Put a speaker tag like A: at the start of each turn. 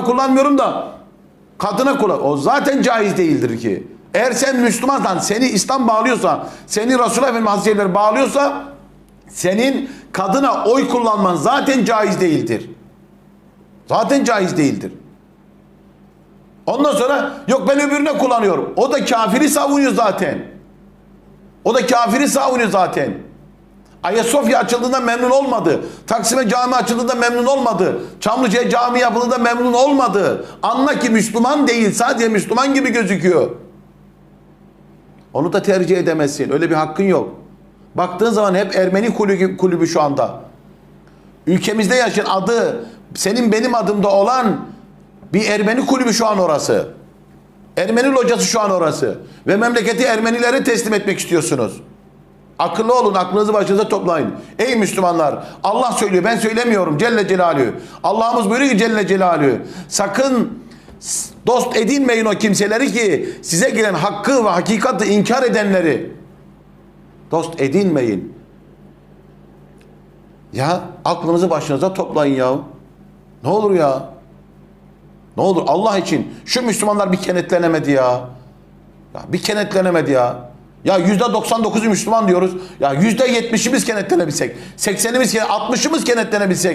A: kullanmıyorum da kadına kullan. O zaten caiz değildir ki. Eğer sen Müslümansan, seni İslam bağlıyorsa, seni Resulullah Efendimiz Hazretleri bağlıyorsa senin kadına oy kullanman zaten caiz değildir. Zaten caiz değildir. Ondan sonra yok ben öbürüne kullanıyorum. O da kafiri savunuyor zaten. O da kafiri savunuyor zaten. Ayasofya açıldığında memnun olmadı. Taksim'e cami açıldığında memnun olmadı. Çamlıca'ya cami yapıldığında memnun olmadı. Anla ki Müslüman değil. Sadece Müslüman gibi gözüküyor. Onu da tercih edemezsin. Öyle bir hakkın yok. Baktığın zaman hep Ermeni kulübü, kulübü şu anda. Ülkemizde yaşayan adı senin benim adımda olan bir Ermeni kulübü şu an orası. Ermeni locası şu an orası. Ve memleketi Ermenilere teslim etmek istiyorsunuz. Akıllı olun, aklınızı başınıza toplayın. Ey Müslümanlar, Allah söylüyor, ben söylemiyorum Celle Celaluhu. Allah'ımız buyuruyor ki Celle Celaluhu. Sakın dost edinmeyin o kimseleri ki size gelen hakkı ve hakikati inkar edenleri. Dost edinmeyin. Ya aklınızı başınıza toplayın ya. Ne olur ya. Ne olur Allah için şu Müslümanlar bir kenetlenemedi ya. Ya bir kenetlenemedi ya. Ya yüzde 99'u Müslüman diyoruz. Ya yüzde 70'imiz kenetlenebilsek. 80'imiz, 60'ımız kenetlenebilsek.